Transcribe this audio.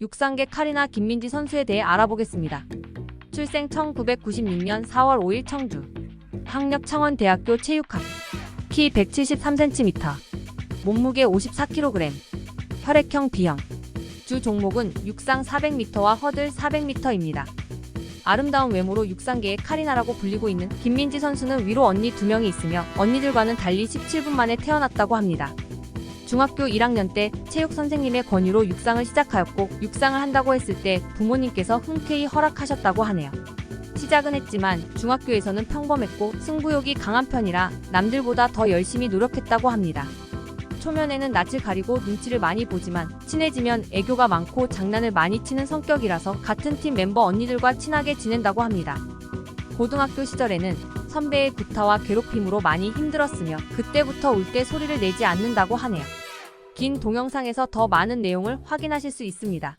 육상계 카리나 김민지 선수에 대해 알아보겠습니다. 출생 1996년 4월 5일 청주. 학력 창원대학교 체육학. 키 173cm. 몸무게 54kg. 혈액형 B형. 주 종목은 육상 400m와 허들 400m입니다. 아름다운 외모로 육상계의 카리나라고 불리고 있는 김민지 선수는 위로 언니 두 명이 있으며 언니들과는 달리 17분 만에 태어났다고 합니다. 중학교 1학년 때 체육 선생님의 권유로 육상을 시작하였고 육상을 한다고 했을 때 부모님께서 흔쾌히 허락하셨다고 하네요. 시작은 했지만 중학교에서는 평범했고 승부욕이 강한 편이라 남들보다 더 열심히 노력했다고 합니다. 초면에는 낯을 가리고 눈치를 많이 보지만 친해지면 애교가 많고 장난을 많이 치는 성격이라서 같은 팀 멤버 언니들과 친하게 지낸다고 합니다. 고등학교 시절에는 선배의 구타와 괴롭힘으로 많이 힘들었으며 그때부터 울 때 소리를 내지 않는다고 하네요. 긴 동영상에서 더 많은 내용을 확인하실 수 있습니다.